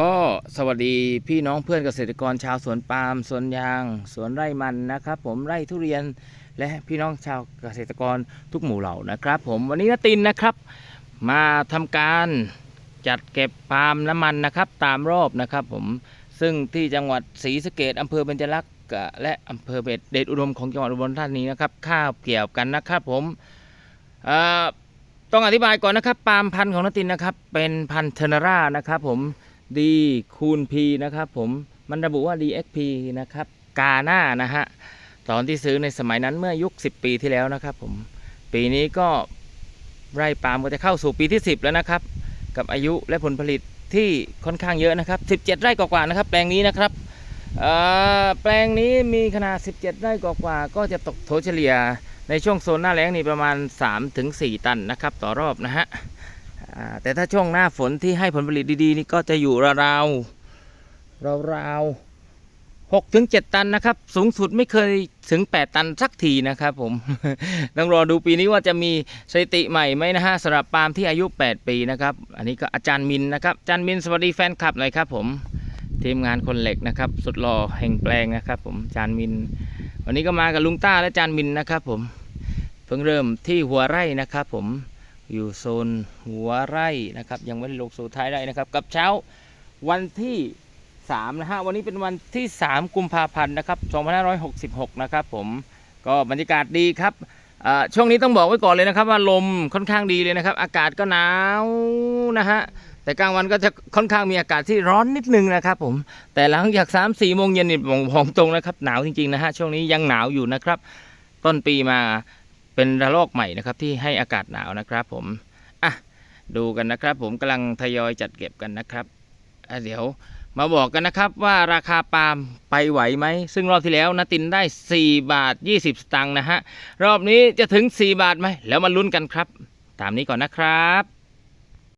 ก็สวัสดีพี่น้องเพื่อนเกษตรกรชาวสวนปาล์มสวนยาง สวนไร่มันนะครับ ผมไร่ทุเรียนและพี่น้องชาวเกษตรกรทุกหมู่เหล่านะครับ ผมวันนี้นตินนะครับ มาทำการจัดเก็บปาล์มน้ำมันนะครับ ตามรอบนะครับ ผมซึ่งที่จังหวัดศรีสะเกดอำเภอเบญจลักษณ์และอำเภอเบญเดชอุดมของจังหวัดอุบลราชธานีนะครับข้าวเกี่ยวกันนะครับ ผมต้องอธิบายก่อนนะครับ ปาล์มพันธุ์ของนตินนะครับ เป็นพันธุ์เทนรานะครับ ผม ดีคูณ P นะครับผมมันระบุว่า DXP นะครับกาหน้านะฮะตอนที่ซื้อในสมัยนั้นเมื่อยุค 10 ปีที่แล้วนะครับผมปีนี้ก็ไร่ปาล์มก็จะเข้าสู่ปีที่ 10 แล้วนะครับ กับอายุและผลผลิตที่ค่อนข้างเยอะนะครับ 17 ไร่กว่าๆนะครับ แปลงนี้นะครับแปลงนี้มีขนาด 17 ไร่กว่าๆก็จะตกโถเฉลี่ยในช่วงโซนหน้าแล้งนี่ประมาณ 3-4 ตันนะครับ ต่อรอบนะฮะ แต่ถ้าช่วงหน้าฝนที่ให้ผลผลิตดีๆนี่ก็จะอยู่ราวๆราวๆหกถึงเจ็ดตันนะครับ สูงสุดไม่เคยถึง 8 ตันสักทีนะครับผม ต้องรอดูปีนี้ว่าจะมีสถิติใหม่ไหมนะฮะสำหรับปาล์มที่อายุ 8 ปีนะครับ อันนี้ก็อาจารย์มินนะครับ อาจารย์มินสวัสดีแฟนคลับหน่อยครับผมทีมงานคนเหล็กนะครับ สุดหล่อแห่งแปลงนะครับ ผมอาจารย์มิน วันนี้ก็มากับลุงต้าและอาจารย์มินนะครับ ผมเพิ่งเริ่มที่หัวไร่นะครับ ผม อยู่โซนหัวไร่นะครับ ยังไม่ได้ลงสู่ท้ายไร่นะครับ กับเช้าวันที่3นะฮะวันนี้เป็นวันที่ 3 กุมภาพันธ์นะครับ2566 นะครับผมก็บรรยากาศดีครับช่วงนี้ต้องบอกไว้ก่อนเลยนะครับ ว่าลมค่อนข้างดีเลยนะครับ อากาศก็หนาวนะฮะแต่กลางวันก็จะค่อนข้างมีอากาศที่ร้อนนิดนึงนะครับผมแต่หลังจาก3 4โมงเย็นนี่มผมตรงนะครับ หนาวจริงๆนะฮะช่วงนี้ยังหนาวอยู่นะครับ ต้นปีมา เป็นระลอกใหม่นะครับที่ให้อากาศหนาวนะครับผมอะดูกันนะครับ ผมกำลังทยอยจัดเก็บกันนะครับเดี๋ยวมาบอกกันนะครับว่าราคาปาล์มไปไหวไหม ซึ่งรอบที่แล้วนะตินได้ 4 บาท 20 สตางค์นะฮะ รอบนี้จะถึง 4 บาทไหม แล้วมาลุ้นกันครับ ตามนี้ก่อนนะครับ